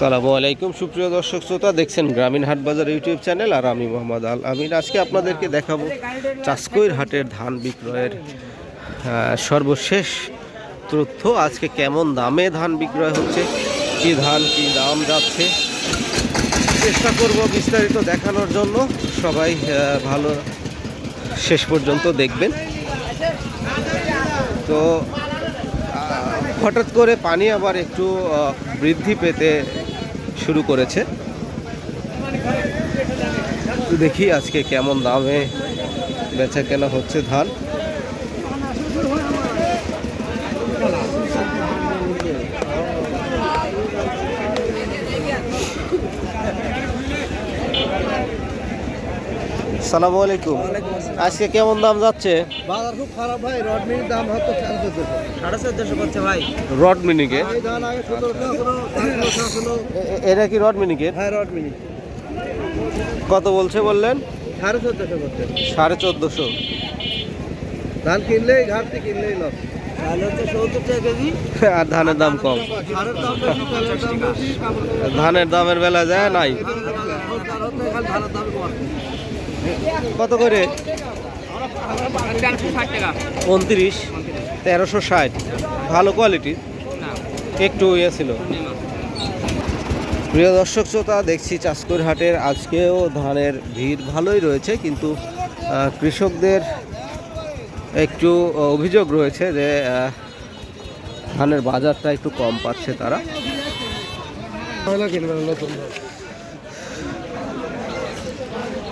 সালামু আলাইকুম। সুপ্রিয় দর্শক শ্রোতা, দেখছেন গ্রামীণ হাট বাজার ইউটিউব চ্যানেল আর আমি মোহাম্মদ আল আমিন। আজকে আপনাদেরকে দেখাবো চাষকৈর হাটের ধান বিক্রয়ের সর্বশেষ তথ্য। আজকে কেমন দামে ধান বিক্রয় হচ্ছে? কি ধান, কি দাম যাচ্ছে? চেষ্টা করব বিস্তারিত দেখানোর জন্য। সবাই ভালো শেষ পর্যন্ত দেখবেন। তো হঠাৎ করে পানি আবার একটু বৃদ্ধি পেতে শুরু করেছে। দেখি আজকে কেমন দামে বেচা কেনা হচ্ছে ধান। সালামু আলাইকুম। আজকে কেমন দাম যাচ্ছে? বাজার খুব খারাপ ভাই রড মিনির দাম হয়তো সাড়ে চোদ্দশো। করছে ভাই। রড মিনিকে? এটা কি রড মিনিকের হ্যাঁ রড কত বলছে বললেন? সাড়ে চোদ্দশো করছে সাড়ে চোদ্দোশো। ধান কিনলেই ঘাটতি কিনলেই লস আর ধানের দাম কম। ধানের দামের বেলা যায় নাই। কত করে? উনত্রিশ। তেরোশো ষাট। ভালো কোয়ালিটির না। একটু ইয়ে ছিল। প্রিয় দর্শক শ্রোতা দেখছি চাষকর হাটের আজকেও ধানের ভিড় ভালোই রয়েছে কিন্তু কৃষকদের একটু অভিযোগ রয়েছে যে ধানের বাজারটা একটু কম পাচ্ছে তারা।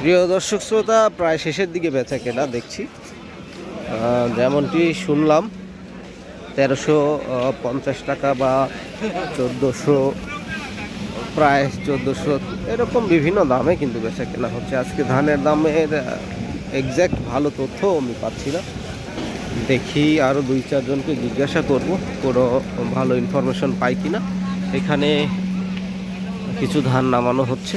প্রিয় দর্শক শ্রোতা, প্রায় শেষের দিকে বেচা কেনা দেখছি। যেমনটি শুনলাম, তেরোশো পঞ্চাশ টাকা বা চোদ্দোশো, প্রায় চোদ্দোশো, এরকম বিভিন্ন দামে কিন্তু বেচা কেনা হচ্ছে। আজকে ধানের দামের এক্স্যাক্ট ভালো তথ্য আমি পাচ্ছি না। দেখি আরও দুই, চারজনকে জিজ্ঞাসা করব, কোনো ভালো ইনফরমেশন পাই কি না এখানে কিছু ধান নামানো হচ্ছে।